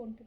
ফোনটা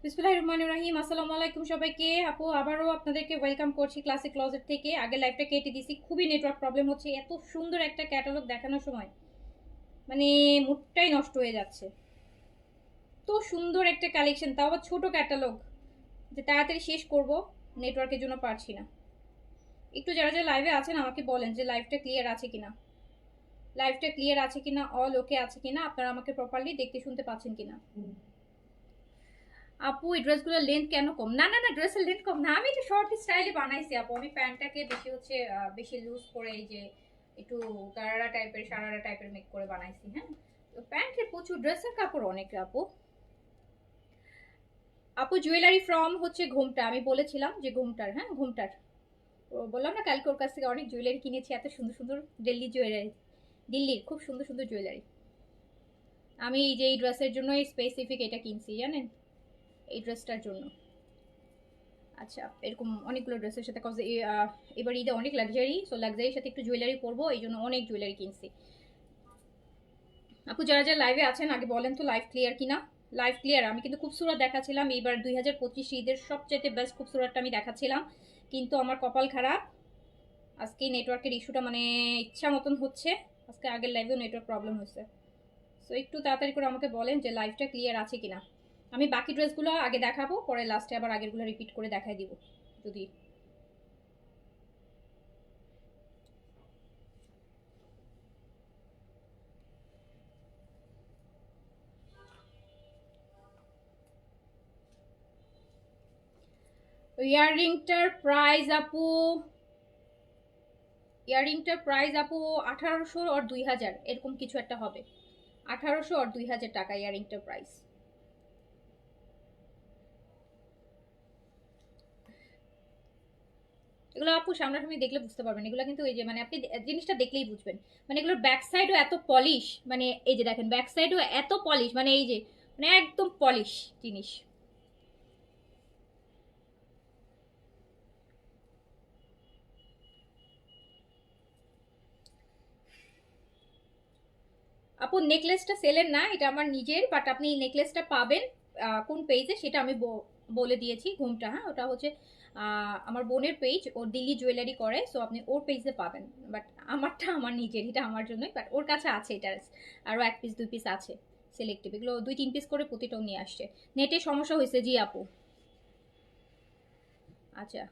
দে। বিসমুল্লাহির রহমানির রহিম আসসালামু আলাইকুম সবাইকে। আপু, আবারও আপনাদেরকে ওয়েলকাম করছি ক্লাসিক ক্লজেট থেকে। আগে লাইভটা কেটে দিছি, খুবই নেটওয়ার্ক প্রবলেম হচ্ছে, এত সুন্দর একটা ক্যাটালগ দেখানোর সময়। মানে মুডটাই নষ্ট হয়ে যাচ্ছে। তো সুন্দর একটা কালেকশন তাও আবার ছোট ক্যাটালগ যে তাড়াতাড়ি শেষ করব নেটওয়ার্কের জন্য পারছি না। একটু যারা যারা লাইভে আছেন, আমাকে বলেন যে লাইভটা ক্লিয়ার আছে কিনা। লাইভটা ক্লিয়ার আছে কিনা অল ওকে আছে কিনা, আপনারা আমাকে প্রপারলি দেখতে শুনতে পাচ্ছেন কিনা। আপু, এই ড্রেসগুলোর লেন্থ কেন কম? না না না, ড্রেসের লেন্থ কম না। আমি একটু শর্ট স্টাইলে বানাইছি আপু। আমি প্যান্টটাকে বেশি হচ্ছে বেশি লুজ করে এই যে একটু গারারা টাইপের সারারা টাইপের মেক করে বানাইছি হ্যাঁ? তো প্যান্টের প্রচুর ড্রেসের কাপড় অনেক আপু। আপু জুয়েলারি ফ্রম হচ্ছে ঘুমটা। আমি বলেছিলাম যে ঘুমটার হ্যাঁ ঘুমটার। বললাম না, কালকে ওর কাছ থেকে অনেক জুয়েলারি কিনেছি, এত সুন্দর সুন্দর দিল্লি জুয়েলারি দিল্লির খুব সুন্দর সুন্দর জুয়েলারি আমি এই যে এই ড্রেসের জন্যই স্পেসিফিক এটা কিনছি, জানেন? এই ড্রেসটার জন্য। আচ্ছা এরকম অনেকগুলো ড্রেসের সাথে কজ এবার ঈদে অনেক লাক্সারি সো লাক্সারির সাথে একটু জুয়েলারি পরবো, এই জন্য অনেক জুয়েলারি কিনছি। আপু, যারা যারা লাইভে আছেন, আগে বলেন তো লাইভ ক্লিয়ার কিনা? লাইভ ক্লিয়ার আমি কিন্তু খুবসুরত দেখাচ্ছিলাম, এইবার দুই হাজার পঁচিশ ঈদের সবচেয়ে বেস্ট খুবসুরতটা আমি দেখাচ্ছিলাম। কিন্তু আমার কপাল খারাপ। আজকে নেটওয়ার্কের ইস্যুটা মানে ইচ্ছা মতন হচ্ছে। আজকে আগের লাইভেও নেটওয়ার্ক প্রবলেম হয়েছে। সো একটু তাড়াতাড়ি করে আমাকে বলেন যে লাইভটা ক্লিয়ার আছে কিনা। আমি বাকি ড্রেসগুলো আগে দেখাবো, পরে লাস্টে আবার আগেরগুলো রিপিট করে দেখাই দিব, যদি ইয়াররিংটার প্রাইস আপু, ইয়াররিংটার প্রাইস আপু আঠারোশো আর দুই হাজার, এরকম কিছু একটা হবে। আঠারোশো আর দুই হাজার টাকা ইয়াররিংটার প্রাইস এগুলো আপু সামনাসামনি দেখলে বুঝতে পারবেন। এগুলো কিন্তু এই যে মানে আপনি জিনিসটা দেখলেই বুঝবেন। মানে এগুলোর ব্যাক সাইডও এত পলিশ মানে এই যে দেখেন ব্যাক সাইডও এত পলিশ মানে এই যে মানে একদম পলিশ জিনিস। আপু নেকলেসটা সেলের না, এটা আমার নিজের বাট আপনি নেকলেসটা পাবেন কোন পেজে সেটা আমি বলে দিয়েছি, ঘুমটা হ্যাঁ? ওটা হচ্ছে আমার বোনের পেজ ও দিল্লি জুয়েলারি করে সো আপনি ওর পেজে পাবেন। বাট আমারটা আমার নিজের, এটা আমার জন্যই বাট ওর কাছে আছে এটা আরও এক পিস দুই পিস আছে সিলেক্টিভ এগুলো দুই, তিন পিস করে প্রতিটাও নিয়ে আসছে। নেটে সমস্যা হয়েছে জি আপু। আচ্ছা।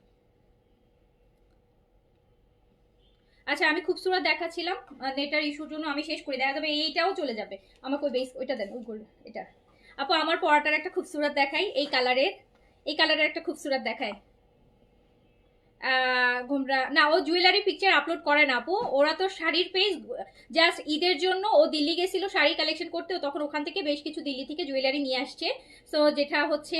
আচ্ছা আমি খুব খুবসুরত দেখাচ্ছিলাম নেটার ইস্যুর জন্য আমি শেষ করি, দেখা যাবে এইটাও চলে যাবে। আমাকে ওই বেস ওইটা দেন এটা। আপু, আমার পরাটার একটা খুব খুবসুরত দেখাই, এই কালারের এই কালারের একটা খুব খুবসুরত দেখায় ঘুমরা না, ও জুয়েলারি পিকচার আপলোড করে না আপু। ওরা তো শাড়ির পেজ জাস্ট ঈদের জন্য ও দিল্লি গেছিল শাড়ি কালেকশন করতে। তখন ওখান থেকে বেশ কিছু দিল্লি থেকে জুয়েলারি নিয়ে আসছে। সো যেটা হচ্ছে,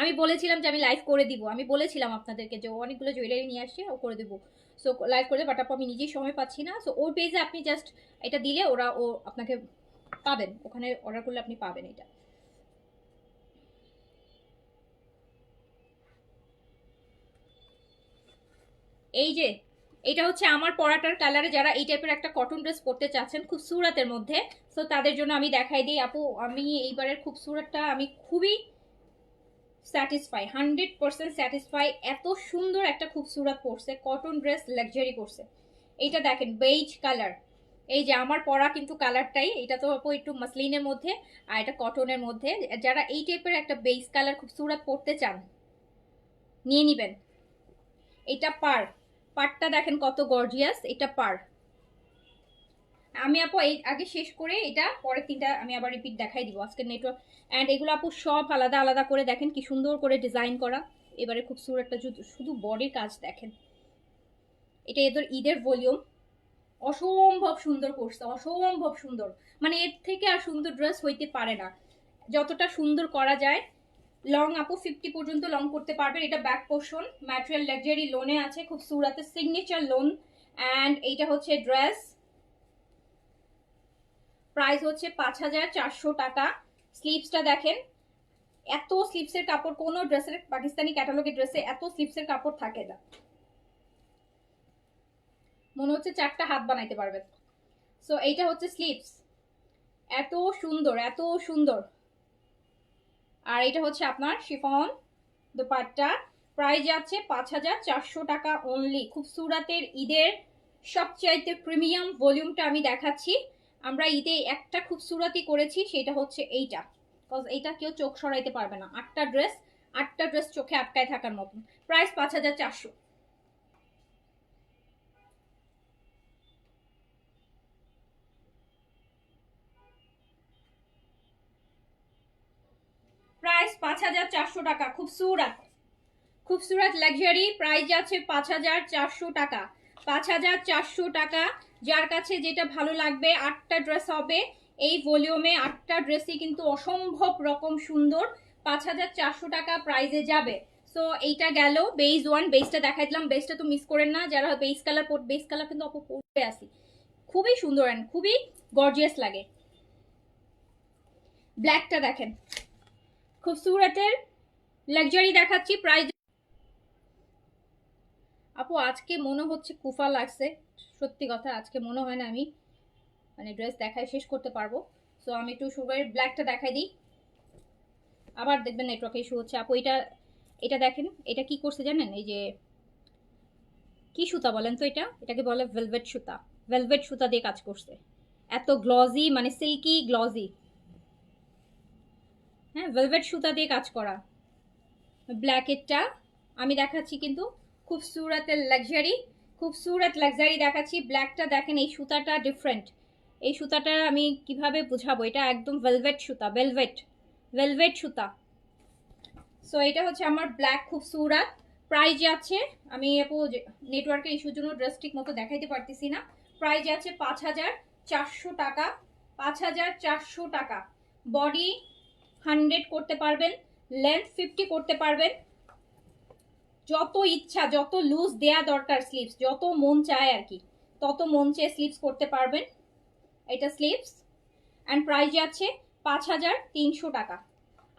আমি বলেছিলাম যে আমি লাইভ করে দিব। আমি বলেছিলাম আপনাদেরকে যে ও অনেকগুলো জুয়েলারি নিয়ে আসছে, ও করে দেবো। সো লাইভ করে বাট আপু, আমি নিজেই সময় পাচ্ছি না। সো ওর পেজে আপনি জাস্ট এটা দিলে ওরা ও আপনাকে পাবেন। ওখানে অর্ডার করলে আপনি পাবেন এটা। এই যে, এটা হচ্ছে আমার পরাটার কালারে যারা এই টাইপের একটা কটন ড্রেস পরতে চাচ্ছেন খুব সুরাতের মধ্যে সো তাদের জন্য আমি দেখাই দিই। আপু, আমি এইবারের খুব সুরাতটা আমি খুবই স্যাটিসফাই হান্ড্রেড পার্সেন্ট স্যাটিসফাই এত সুন্দর একটা খুবসুরত পরছে কটন ড্রেস লাক্সারি করছে এইটা দেখেন বেইজ কালার এই যে আমার পরা কিন্তু কালারটাই এটা তো আপু একটু মাসলিনের মধ্যে, আর এটা কটনের মধ্যে। যারা এই টাইপের একটা বেইজ কালার খুবসুরত পরতে চান, নিয়ে নিবেন। এটা পার। পারটা দেখেন কত গর্জিয়াস এটা পার আমি আপু এই আগে শেষ করে এটা, পরের তিনটা আমি আবার রিপিট দেখাই দিব। আজকের নেটওয়ার্ক অ্যান্ড এগুলো আপু সব আলাদা আলাদা করে দেখেন, কি সুন্দর করে ডিজাইন করা। এবারে খুব সুন্দর একটা শুধু বডির কাজ দেখেন। এটা এদের ঈদের ভলিউম অসম্ভব সুন্দর করছে অসম্ভব সুন্দর। মানে এর থেকে আর সুন্দর ড্রেস হইতে পারে না। যতটা সুন্দর করা যায় লং আপু ফিফটি পর্যন্ত লং করতে পারবেন। এটা ব্যাক পোর্শন ম্যাটেরিয়াল লাক্সারি লোনে আছে, খুব সুরাতে সিগনেচার লোন অ্যান্ড এইটা হচ্ছে ড্রেস প্রাইস হচ্ছে পাঁচ হাজার চারশো টাকা। স্লিপসটা দেখেন, এত স্লিপসের কাপড়, কোনো ড্রেসের পাকিস্তানি ক্যাটালগের ড্রেসে এত স্লিপসের কাপড় থাকে না। মনে হচ্ছে চারটা হাত বানাইতে পারবেন। সো এইটা হচ্ছে স্লিপস এত সুন্দর এত সুন্দর। আর এটা হচ্ছে আপনার শিফন দোপাট্টা। প্রাইস যাচ্ছে পাঁচ হাজার চারশো টাকা অনলি খুব সুরাতের ঈদের সবচাইতে প্রিমিয়াম ভলিউমটা আমি দেখাচ্ছি। আমরা ঈদে একটা খুব সুরাতি করেছি, সেটা হচ্ছে এইটা। বিকজ এইটা কেউ চোখ সরাইতে পারবে না। আটটা ড্রেস আটটা ড্রেস চোখে আটকায় থাকার মতন। প্রাইস পাঁচ হাজার চারশো। প্রাইস পাঁচ হাজার চারশো টাকা। খুব সুরাত খুবসুরত লাক্সারি প্রাইস যাচ্ছে পাঁচ হাজার চারশো টাকা। পাঁচ হাজার চারশো টাকা। যার কাছে যেটা ভালো লাগবে, আটটা ড্রেস হবে। এই ভলিউমে আটটা ড্রেসই কিন্তু অসম্ভব রকম সুন্দর। পাঁচ হাজার চারশো টাকা প্রাইজে যাবে। সো এইটা গেল। বেস ওয়ান বেসটা দেখাই দিলাম। বেসটা তো মিস করেন না। যারা বেস কালার পর বেস কালার কিন্তু অপ পরে আসি। খুবই সুন্দর অ্যান্ড খুবই গর্জিয়াস লাগে। ব্ল্যাকটা দেখেন। খুবসুরতের লাক্সারি দেখাচ্ছি প্রাইস আপু, আজকে মনে হচ্ছে কুফা লাগছে। সত্যি কথা, আজকে মনে হয় না আমি মানে ড্রেস দেখাই শেষ করতে পারব। সো আমি একটু সুগারের ব্ল্যাকটা দেখাই দিই। আবার দেখবেন নেটওয়ার্ক ইস্যু হচ্ছে। আপু, এটা এটা দেখেন, এটা কি করছে জানেন? এই যে, কি সুতা বলেন তো এটা? এটাকে বলে ভেলভেট সুতা। ভেলভেট সুতা দিয়ে কাজ করছে। এত গ্লজি মানে সিল্কি গ্লজি হ্যাঁ ভেলভেট সুতা দিয়ে কাজ করা। ব্ল্যাকেটটা আমি দেখাচ্ছি কিন্তু খুব সুরাতের লাক্সারি খুব সুরাত লাক্সারি দেখাচ্ছি। ব্ল্যাকটা দেখেন, এই সুতাটা ডিফারেন্ট এই সুতাটা আমি কীভাবে বুঝাবো? এটা একদম ভেলভেট সুতা ভেলভেট ভেলভেট সুতা। সো এটা হচ্ছে আমার ব্ল্যাক খুব সুরাত। প্রাইজ আছে আমি আপু নেটওয়ার্কের ইস্যুর জন্য ড্রেস ঠিক মতো দেখাইতে পারতেছি না। প্রাইজ আছে পাঁচ হাজার চারশো টাকা, পাঁচ হাজার চারশো টাকা। বডি হান্ড্রেড করতে পারবেন লেন্থ ফিফটি করতে পারবেন। যত ইচ্ছা, যত লুজ দেয়া দরকার স্লিভস যত মন চায় আর কি, তত মন চেয়ে স্লিভস করতে পারবেন। এটা স্লিভস অ্যান্ড প্রাইস আছে পাঁচ হাজার তিনশো টাকা।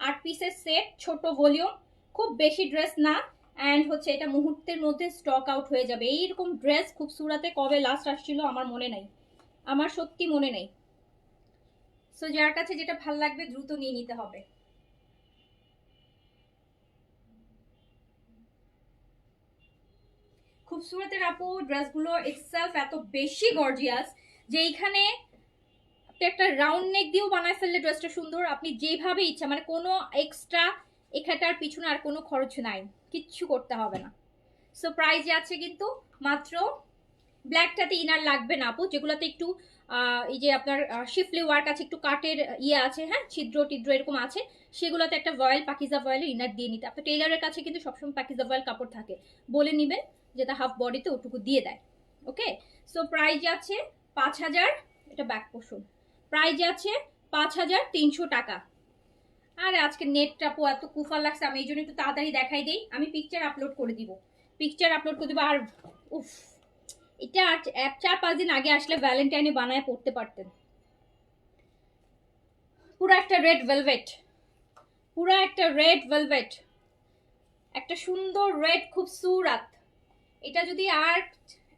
আট পিসের সেট ছোট ভলিউম খুব বেশি ড্রেস না অ্যান্ড হচ্ছে এটা মুহূর্তের মধ্যে স্টক আউট হয়ে যাবে। এইরকম ড্রেস খুব সুরাতে কবে লাস্ট আসছিল আমার মনে নেই। আমার সত্যি মনে নেই। সো যার কাছে যেটা ভালো লাগবে দ্রুত নিয়ে নিতে হবে। খুবসুরতের আপু, ড্রেসগুলো ইটসেলফ এত বেশি গর্জিয়াস যে এইখানে একটা রাউন্ড নেক দিয়েও বানায় ফেললে ড্রেসটা সুন্দর। আপনি যেভাবে ইচ্ছা মানে কোনো এক্সট্রা এখানটার পিছনে আর কোনো খরচ নাই। কিচ্ছু করতে হবে না। সো প্রাইজে আছে কিন্তু মাত্র ব্ল্যাকটাতে ইনার লাগবে না আপু, যেগুলোতে একটু এই যে আপনার শিফলি ওয়ার্ক আছে একটু কাটের ইয়ে আছে হ্যাঁ? ছিদ্র টিদ্র এরকম আছে। সেগুলোতে একটা ভয়েল পাকিজা ভয়েলের ইনার দিয়ে নিতে। আপনার টেইলারের কাছে কিন্তু সবসময় পাকিজা ভয়েল কাপড় থাকে। বলে নেবেন যেটা হাফ বডিতে ওটুকু দিয়ে দেয়। ওকে সো প্রাইজ আছে পাঁচ হাজার, এটা ব্যাক পোষণ প্রাইজ আছে পাঁচ হাজার তিনশো টাকা। আর, আজকে নেটটা পো এত কুফার লাগছে। আমি এই জন্য একটু তাড়াতাড়ি দেখাই দিই। আমি পিকচার আপলোড করে দিব। পিকচার আপলোড করে দিব আর, উফ। এটা এক, চার, পাঁচ দিন আগে আসলে ভ্যালেন্টাইনে বানায় পড়তে পারতেন। পুরো একটা রেড ভেলভেট পুরো একটা রেড ভেলভেট একটা সুন্দর রেড খুব সুরাত। এটা যদি আর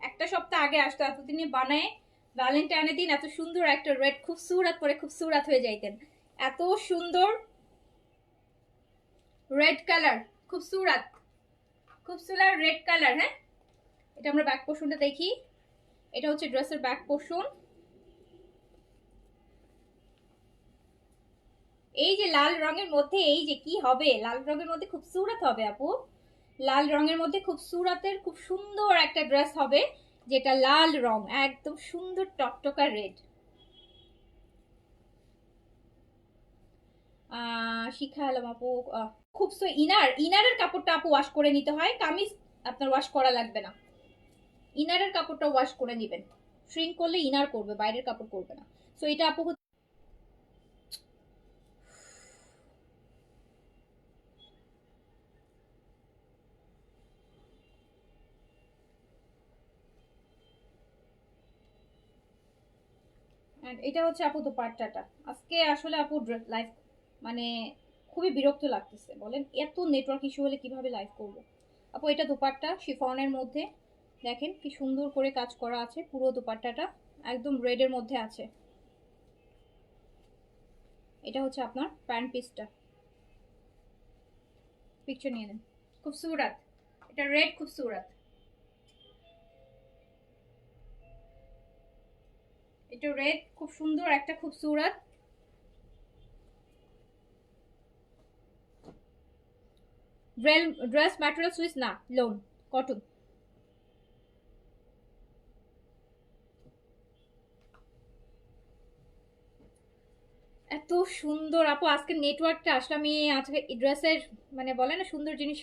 একটা সপ্তাহ আগে আসতো, এতদিনে বানায় ভ্যালেন্টাইনের দিন এত সুন্দর একটা রেড খুব সুরাত পরে খুব সুরাত হয়ে যাইতেন। এত সুন্দর রেড কালার খুব সুরাত। খুব সুলার রেড কালার হ্যাঁ? এটা আমরা ব্যাক পোর্শনটা দেখি। এটা হচ্ছে ড্রেসের ব্যাক পোর্শন এই যে লাল রঙের মধ্যে এই যে কি হবে? লাল রঙের মধ্যে খুব সুরাত হবে, আপু। লাল রঙের মধ্যে খুব সুরাতের, খুব সুন্দর একটা ড্রেস হবে, যেটা লাল রং, একদম সুন্দর টকটকা রেড শিখা এলাম আপু। খুব সো ইনার ইনারের কাপড়টা, আপু ওয়াশ করে নিতে হয়। কামিজ আপনার ওয়াশ করা লাগবে না। ইনারের কাপড়টা ওয়াশ করে নেবেন। শ্রিঙ্ক করলে ইনার করবে, বাইরের কাপড় করবে না। সো এটা আপু এটা হচ্ছে আপু দোপাট্টাটা আজকে আসলে আপু লাইফ মানে খুবই বিরক্ত লাগতেছে। বলেন, এত নেটওয়ার্ক ইস্যু হলে কীভাবে লাইভ করব? আপু, এটা দোপাট্টা শিফনের মধ্যে। দেখেন কি সুন্দর করে কাজ করা আছে, পুরো দোপাট্টাটা একদম রেডের মধ্যে আছে। এটা হচ্ছে আপনার প্যান্ট পিসটা। পিকচার নিয়ে নেন। খুবসুরাত এটা রেড খুবসুরাত এটা রেড খুব সুন্দর একটা খুবসুরাত ড্রেস ম্যাটেরিয়াল সুইস না লোন কটন এত সুন্দর। আপু, আজকে নেটওয়ার্কটা আসলে আমি আজকে ড্রেসের মানে বলে না, সুন্দর জিনিস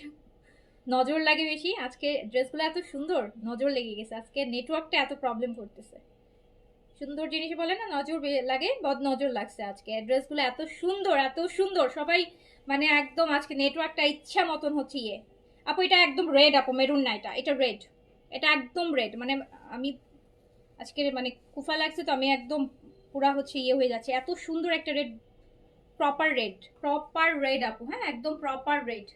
নজর লাগে বেশি। আজকে ড্রেসগুলো এত সুন্দর, নজর লেগে গেছে। আজকে নেটওয়ার্কটা এত প্রবলেম করতেছে। সুন্দর জিনিস বলে না, নজর লাগে, বদ নজর লাগছে আজকে। ড্রেসগুলো এত সুন্দর এত সুন্দর। সবাই মানে একদম আজকে নেটওয়ার্কটা ইচ্ছা মতন হচ্ছে ইয়ে। আপু, এটা একদম রেড আপু মেরুন না এটা। এটা রেড এটা একদম রেড মানে আমি আজকে মানে কুফা লাগছে তো আমি একদম পুরা হচ্ছে ইয়ে হয়ে যাচ্ছে। এত সুন্দর একটা red proper red proper red আপু হ্যাঁ? একদম প্রপার রেড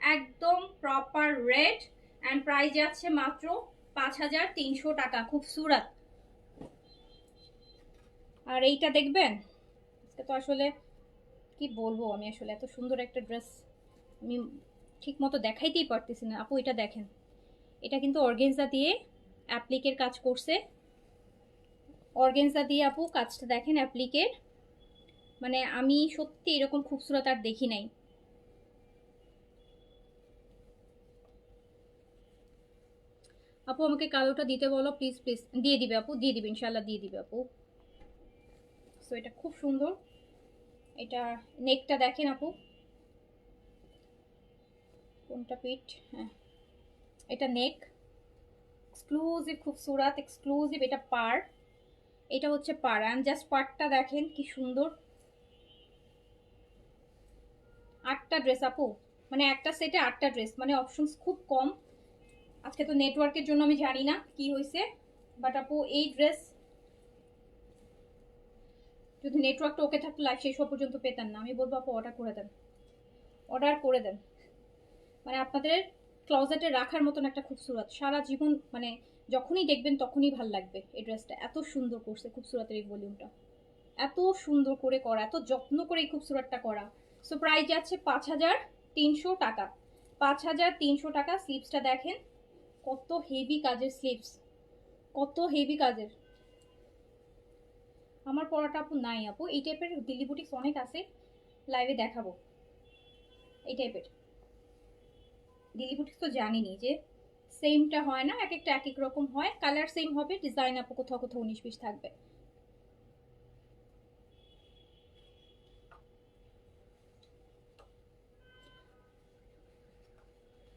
একদম প্রপার রেড অ্যান্ড প্রাইস যাচ্ছে মাত্র পাঁচ হাজার তিনশো টাকা, খুব সুরাত। আর এইটা দেখবেন? আজকে তো আসলে কি বলব আমি আসলে, এত সুন্দর একটা ড্রেস আমি ঠিক মতো দেখাইতেই পারতেছি না। আপু, এটা দেখেন। এটা কিন্তু অর্গেনজা দিয়ে অ্যাপ্লিকের কাজ করছে। অর্গেনজা দিয়ে আপু কাজটা দেখেন অ্যাপ্লিকের মানে আমি সত্যি এরকম খুবসুরত আর দেখি নাই। আপু, আমাকে কালোটা দিতে বলো প্লিজ প্লিজ দিয়ে দিবে আপু, দিয়ে দিবে ইনশাল্লাহ দিয়ে দিবে আপু। সো এটা খুব সুন্দর। এটা নেকটা দেখেন আপু। কোনটা পিঠ হ্যাঁ। এটা নেক এক্সক্লুসিভ খুবসুরাত এক্সক্লুসিভ এটা পার। এটা হচ্ছে অ্যান্ড জাস্ট পার্টটা দেখেন কি সুন্দর। আটটা ড্রেস আপু। মানে একটা সেটে আটটা ড্রেস মানে অপশনস খুব কম। আজকে তো নেটওয়ার্কের জন্য আমি জানি না কি হয়েছে। বাট আপু, এই ড্রেস যদি নেটওয়ার্কটা ওকে থাকতো লাইভ শেষ হওয়া পর্যন্ত পেতেন না। আমি বলব আপু অর্ডার করে দেন। অর্ডার করে দেন। মানে আপনাদের ক্লজেটে রাখার মতন একটা খুবসুরত। সারা জীবন মানে যখনই দেখবেন তখনই ভালো লাগবে এই ড্রেসটা এত সুন্দর করছে খুবসুরতের এই ভলিউমটা এত সুন্দর করে করা, এত যত্ন করে এই খুবসুরতটা করা। সো প্রাইস যাচ্ছে পাঁচ হাজার তিনশো টাকা। পাঁচ হাজার তিনশো টাকা স্লিপসটা দেখেন, কত হেভি কাজের স্লিপস কত হেভি কাজের। আমার পড়াটা আপু নাই আপু। এই টাইপের দিল্লি বুটিক্স অনেক আছে লাইভে দেখাবো। এই টাইপের দিল্লি বুটিক্স তো জানিনি যে সেমটা হয় না, এক একটা এক এক রকম হয়। কালার সেম হবে ডিজাইন আপু কোথাও কোথাও উনিশ বিশ থাকবে।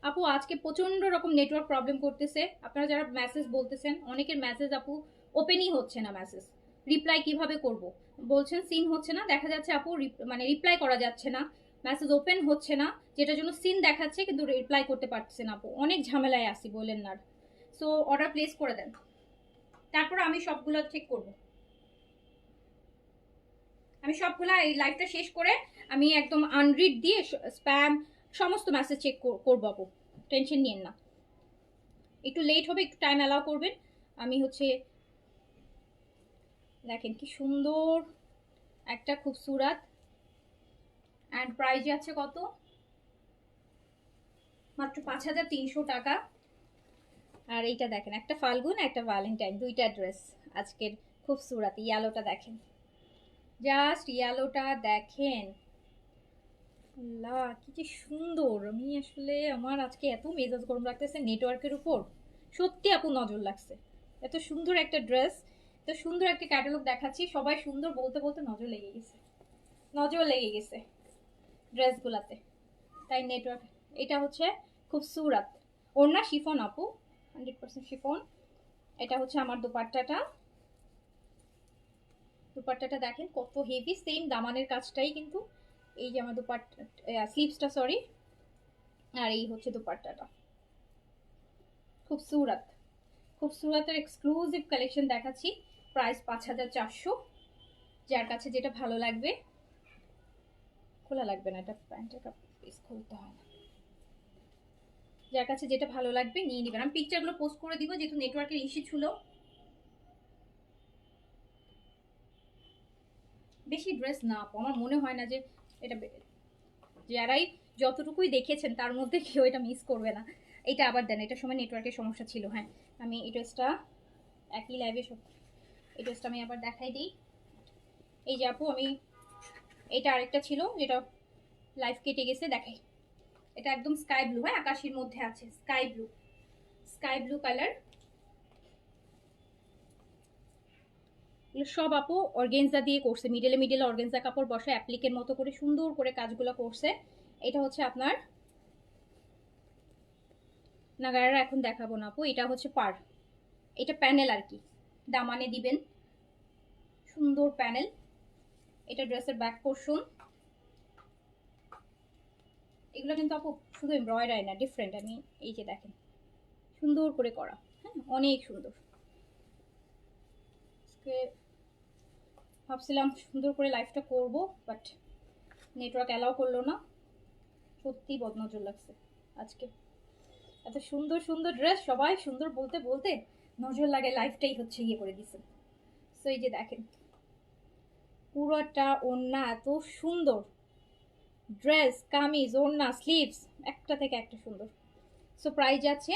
আপু, আজকে প্রচণ্ড রকম নেটওয়ার্ক প্রবলেম করতেছে। আপনারা যারা মেসেজ বলতেছেন, অনেকের মেসেজ আপু ওপেনই হচ্ছে না মেসেজ রিপ্লাই কীভাবে করব? বলছেন সিন হচ্ছে না। দেখা যাচ্ছে আপু মানে রিপ্লাই করা যাচ্ছে না। মেসেজ ওপেন হচ্ছে না, যেটার জন্য সিন দেখাচ্ছে, কিন্তু রিপ্লাই করতে পারছে না আপু। অনেক ঝামেলায় আসি বলেন না। সো অর্ডার প্লেস করে দেন। তারপর আমি সবগুলো চেক করব। আমি সবগুলা, এই লাইভটা শেষ করে আমি একদম আনরিড দিয়ে স্প্যাম সমস্ত মেসেজ চেক করব আপু। টেনশন নিয়েন না। একটু লেট হবে, একটু টাইম অ্যালাউ করবেন। আমি হচ্ছে, দেখেন কি সুন্দর একটা খুবসুরাত অ্যান্ড প্রাইস আছে কত? মাত্র পাঁচ হাজার তিনশো টাকা। আর এইটা দেখেন, একটা ফাল্গুন, একটা ভ্যালেন্টাইন দুইটা ড্রেস আজকের খুবসুরাত ইয়ালোটা দেখেন। জাস্ট ইয়ালোটা দেখেন। আল্লাহ, কি যে সুন্দর। আমি আসলে, আমার আজকে এত মেজাজ গরম লাগতেছে নেটওয়ার্কের উপর। সত্যি আপু, নজর লাগছে। এত সুন্দর একটা ড্রেস এত সুন্দর একটা ক্যাটালগ দেখাচ্ছি। সবাই সুন্দর বলতে বলতে নজর লেগে গেছে। নজর লেগে গেছে। ড্রেসগুলাতে। তাই নেটওয়ার্ক এটা হচ্ছে খুব সুরাত। ওর না শিফন আপু হান্ড্রেড পার্সেন্ট শিফন। এটা হচ্ছে আমার দোপাট্টাটা। দুপাট্টাটা দেখেন কত হেভি সেম দামানের কাজটাই কিন্তু এই যে আমার দুপাট্টা স্লিভসটা সরি আর এই হচ্ছে দুপাট্টাটা। খুব সুরাত। খুব সুরাতের এক্সক্লুসিভ কালেকশন দেখাচ্ছি। প্রাইস পাঁচ হাজার চারশো। যার কাছে যেটা ভালো লাগবে খোলা লাগবে না, এটা প্যান্টের পিস খুলতে হয় না। যার কাছে যেটা ভালো লাগবে নিয়ে নেবেন। আমি পিকচারগুলো পোস্ট করে দিব, যেহেতু নেটওয়ার্কের ইস্যু ছিল। বেশি ড্রেস না আমার মনে হয় না যে এটা যারাই যতটুকুই দেখেছেন, তার মধ্যে কেউ এটা মিস করবে না। এটা আবার দেন, এটা সময় নেটওয়ার্কের সমস্যা ছিল হ্যাঁ। আমি এই ড্রেসটা একই লাইভে এই ড্রেসটা আমি আবার দেখাই দিই। এই যে আপু, আমি এটা আরেকটা ছিল, যেটা লাইফ কেটে গেছে, দেখাই। এটা একদম স্কাই ব্লু হ্যাঁ আকাশের মধ্যে আছে sky blue sky blue colour সব আপু অর্গেনজা দিয়ে করছে মিডলে মিডলে অর্গেনজা কাপড় বসে অ্যাপ্লিকের মতো করে, সুন্দর করে কাজগুলো করছে। এটা হচ্ছে আপনার নাগারা এখন দেখাবো না আপু, এটা হচ্ছে পার। এটা প্যানেল আর কি, দামানে দিবেন। সুন্দর প্যানেল এটা ড্রেসের ব্যাক পোর্শন এগুলো কিন্তু আপু শুধু এমব্রয়ডারি না ডিফারেন্ট আমি এই যে দেখেন, সুন্দর করে করা হ্যাঁ অনেক সুন্দর। ভাবছিলাম সুন্দর করে লাইফটা করব বাট নেটওয়ার্ক অ্যালাউ করল না। সত্যি বদনজর লাগছে আজকে। এত সুন্দর সুন্দর ড্রেস সবাই সুন্দর বলতে বলতে নজর লাগে লাইফটাই হচ্ছে ইয়ে করে দিছে। সো এই যে দেখেন পুরোটা ওড়না এত সুন্দর। ড্রেস, কামিজ, ওড়না, স্লিভস, একটা থেকে একটা সুন্দর। সো প্রাইজ আছে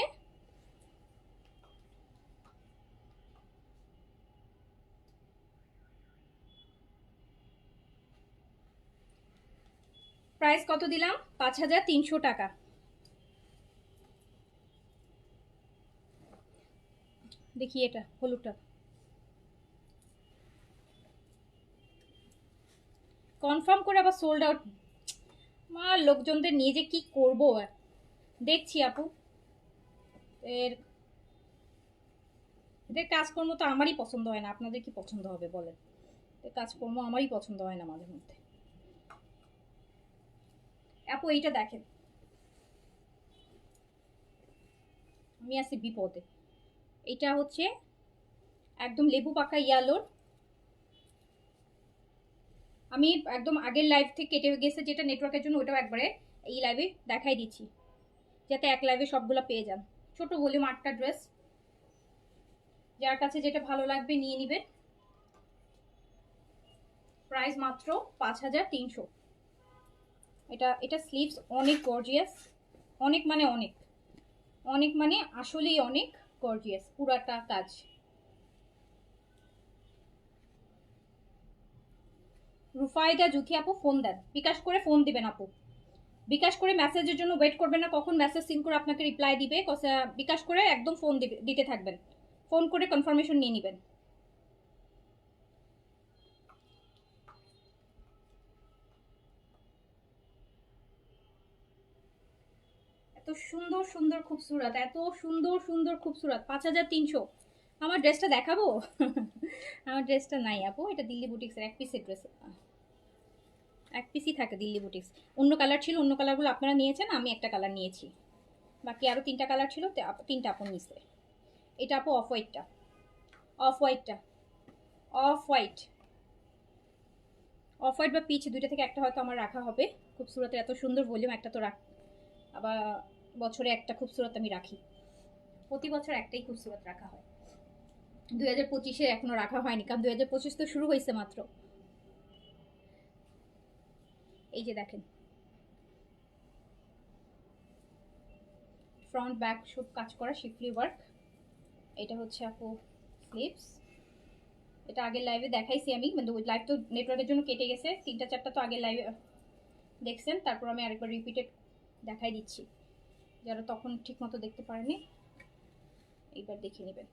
প্রাইস কত দিলাম? পাঁচ হাজার তিনশো টাকা। দেখি এটা, হলুদটা। কনফার্ম করে আবার সোল্ড আউট মা, লোকজনদের নিয়ে যে কী করব? দেখছি আপু। এর, এদের কাজকর্ম তো আমারই পছন্দ হয় না। আপনাদের কি পছন্দ হবে বলেন? এদের কাজকর্ম আমারই পছন্দ হয় না মাঝে মধ্যে। আপু, এইটা দেখেন। আমি আছি বিপদে। এটা হচ্ছে একদম লেবু পাকা ইয়ালোর আমি একদম আগের লাইভ থেকে কেটে গেছে যেটা নেটওয়ার্কের জন্য ওটাও একবারে এই লাইভে দেখাই দিচ্ছি। যাতে এক লাইভে সবগুলো পেয়ে যান। ছোট ভলিউম আটটা ড্রেস যার কাছে যেটা ভালো লাগবে নিয়ে নেবেন। প্রাইস মাত্র পাঁচ হাজার তিনশো। এটা এটা স্লিভস অনেক গর্জিয়াস অনেক মানে অনেক। অনেক মানে আসলেই অনেক গর্জিয়াস পুরাটা কাজ। রুফাইদা জুথি আপু ফোন দেন। বিকাশ করে ফোন দিবেন আপু। বিকাশ করে মেসেজের জন্য ওয়েট করবেন না, কখন মেসেজ সিন করে আপনাকে রিপ্লাই দিবে বিকাশ করে একদম ফোন দিতে থাকবেন। ফোন করে কনফার্মেশন নিয়ে নেবেন। এত সুন্দর সুন্দর, খুবসুরত, এত সুন্দর সুন্দর, খুবসুরত, পাঁচ হাজার তিনশো। আমার ড্রেসটা দেখাবো? আমার ড্রেসটা নাই আপু, এটা দিল্লি বুটিক্সের এক পিসের ড্রেস এক পিসই থাকে দিল্লি বুটিক্স অন্য কালার ছিল, অন্য কালারগুলো আপনারা নিয়েছেন, আমি একটা কালার নিয়েছি। বাকি আরও তিনটা কালার ছিল তিনটা আপু নিছে। এটা আপু অফ হোয়াইটটা অফ হোয়াইটটা অফ হোয়াইট অফ হোয়াইট বা পিচ দুইটা থেকে একটা হয়তো আমার রাখা হবে। খুবসুরতের এত সুন্দর ভলিউম একটা তো রাখ, আবার বছরে একটা খুবসুরত আমি রাখি। প্রতি বছর একটাই খুবসুরত রাখা হয়। দুই হাজার পঁচিশে এখনও রাখা হয়নি, কারণ দুই হাজার পঁচিশ তো শুরু হয়েছে মাত্র। এই যে দেখেন। ফ্রন্ট ব্যাক সব কাজ করা শিফলি ওয়ার্ক এটা হচ্ছে আপু স্লিপস এটা আগের লাইভে দেখাইছি আমি, কিন্তু লাইভ তো নেটওয়ার্কের জন্য কেটে গেছে। তিনটা, চারটা তো আগের লাইভে দেখছেন, তারপর আমি আরেকবার রিপিটেড দেখাই দিচ্ছি। যারা তখন ঠিকমতো দেখতে পারেনি, এইবার দেখে নেবেন।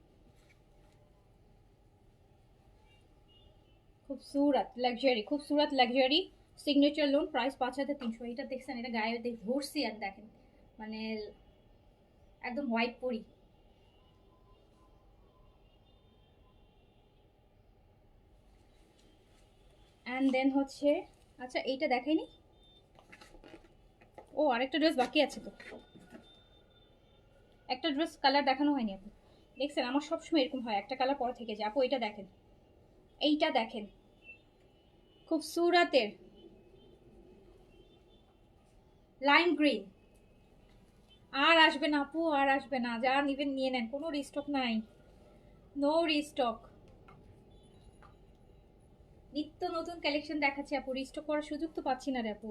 খুবসুরত লাক্সারি খুবসুরত লাক্সারি সিগনেচার লোন প্রাইস পাঁচ হাজার তিনশো। এটা দেখছেন, এটা গায়ে ধরছি আর দেখেন মানে একদম হোয়াইট পরি। অ্যান্ড দেন হচ্ছে আচ্ছা এইটা দেখাইনি ও, আরেকটা ড্রেস বাকি আছে তো। একটা ড্রেস কালার দেখানো হয়নি আপু দেখছেন, আমার সবসময় এরকম হয়, একটা কালার পরে থেকে যায়। আপু এটা দেখেন। এইটা দেখেন। খুব সুরাতের। লাইম গ্রিন আর আসবে না আপু, আর আসবে না। যা নিবেন, নিয়ে নেন। কোনো রিস্টক নাই। নো রিস্টক নিত্য নতুন কালেকশন দেখাচ্ছি আপু। রিস্টক করার সুযোগ তো পাচ্ছি না রে আপু।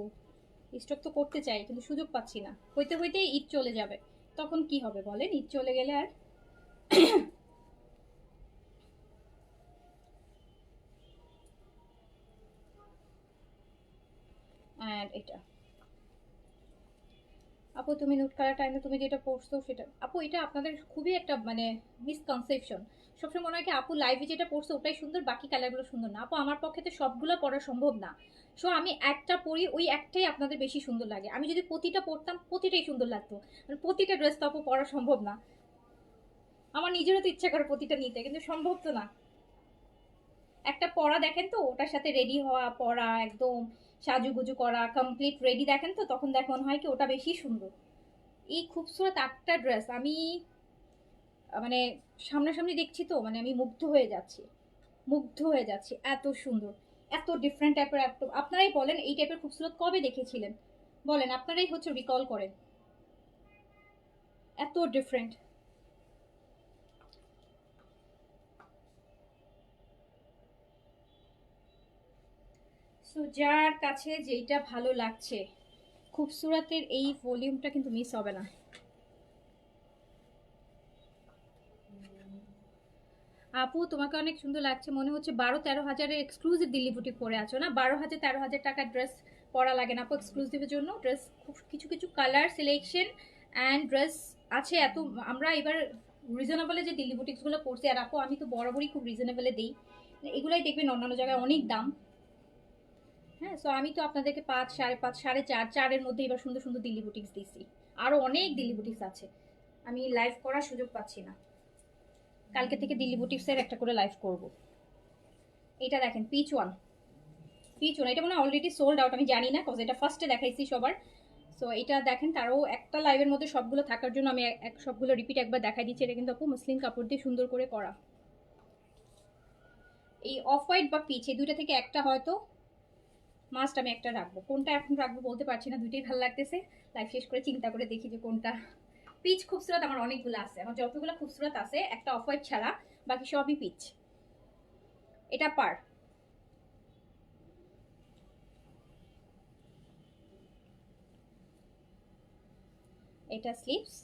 রিস্টক তো করতে চাই, কিন্তু সুযোগ পাচ্ছি না। হইতে হইতেই ঈদ চলে যাবে। তখন কি হবে বলেন? ঈদ চলে গেলে আর অ্যান্ড এটা। আপু, তুমি নোট করার টাইমে তুমি যেটা পড়ছো সেটা, আপু, এটা আপনাদের খুবই একটা মানে মিসকনসেপশন সবসময় মনে হয় কি, আপু লাইভে যেটা পড়ছো ওটাই সুন্দর, বাকি কালারগুলো সুন্দর না। আপু, আমার পক্ষে তো সবগুলো পড়া সম্ভব না। সো আমি একটা পড়ি ওই একটাই আপনাদের বেশি সুন্দর লাগে। আমি যদি প্রতিটা পড়তাম প্রতিটাই সুন্দর লাগতো। মানে প্রতিটা ড্রেস তো আপু পরা সম্ভব না। আমার নিজেরও তো ইচ্ছা করে প্রতিটা নিতে, কিন্তু সম্ভব তো না। একটা পড়া দেখেন তো, ওটার সাথে রেডি হওয়া পড়া একদম সাজুগুজু করা কমপ্লিট রেডি দেখেন তো, তখন দেখ মনে হয় কি ওটা বেশি সুন্দর। এই খুবসুরত আটটা ড্রেস আমি মানে সামনাসামনি দেখছি তো মানে আমি মুগ্ধ হয়ে যাচ্ছি। মুগ্ধ হয়ে যাচ্ছি, এত সুন্দর, এত ডিফারেন্ট টাইপের এত আপনারাই বলেন এই টাইপের খুবসুরত কবে দেখেছিলেন? বলেন, আপনারাই হচ্ছে রিকল করেন। এত ডিফারেন্ট সো যার কাছে যেইটা ভালো লাগছে, খুবসুরাতের এই ভলিউমটা কিন্তু মিস হবে না। আপু, তোমাকে অনেক সুন্দর লাগছে। মনে হচ্ছে বারো তেরো হাজারের এক্সক্লুসিভ দিল্লি বুটিক পরে আছো না? বারো হাজার, তেরো হাজার টাকার ড্রেস পরা লাগে না। আপু এক্সক্লুসিভের জন্য ড্রেস খুব, কিছু কিছু কালার সিলেকশন অ্যান্ড ড্রেস আছে। এত, আমরা এবার রিজনেবলে যে দিল্লি বুটিক্সগুলো করছি, আর আপু, আমি তো বরাবরই খুব রিজনেবলে দিই। এগুলাই দেখবেন অন্যান্য জায়গায় অনেক দাম। হ্যাঁ সো আমি তো আপনাদেরকে পাঁচ, সাড়ে পাঁচ, সাড়ে চার, চারের মধ্যে এবার সুন্দর সুন্দর দিল্লি বুটিক্স দিছি আরও অনেক দিল্লি বুটিক্স আছে। আমি লাইভ করার সুযোগ পাচ্ছি না। কালকে থেকে দিল্লি বুটিক্সের একটা করে লাইভ করব। এটা দেখেন পিচ ওয়ান পিচ ওয়ান এটা মনে হয় অলরেডি সোল্ড আউট আমি জানি না কজ এটা ফার্স্টে দেখাইছি সবার। সো এটা দেখেন, তারও একটা লাইভের মধ্যে সবগুলো থাকার জন্য আমি এক, সবগুলো রিপিট একবার দেখাই দিচ্ছি। এটা কিন্তু আপু মুসলিম কাপড় দিয়ে সুন্দর করে করা। এই অফ হোয়াইট বা পিচ এই দুইটা থেকে একটা হয়তো মাস্ট আমি একটা রাখব। কোনটা এখন রাখব বলতে পারছি না, দুইটাই ভালো লাগতেছে। লাইফ শেষ করে চিন্তা করে দেখি যে কোনটা। পিচ খুবসুরত আমার অনেকগুলো আছে। আমার যতগুলো খুবসুরত আছে, একটা অফ হোয়াইট ছাড়া, বাকি সবই পিচ এটা পার। এটা স্লিপস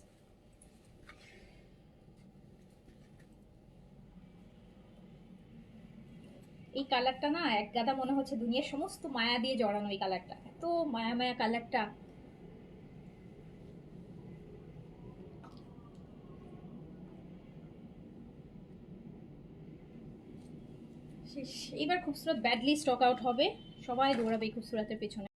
এই কালারটা না এক গাদা মনে হচ্ছে দুনিয়ার সমস্ত মায়া দিয়ে জড়ানো এই কালারটা এত মায়া মায়া কালারটা এবার খুবসুরত ব্যাডলি স্টক আউট হবে। সবাই দৌড়াবে খুবসুরতের পেছনে।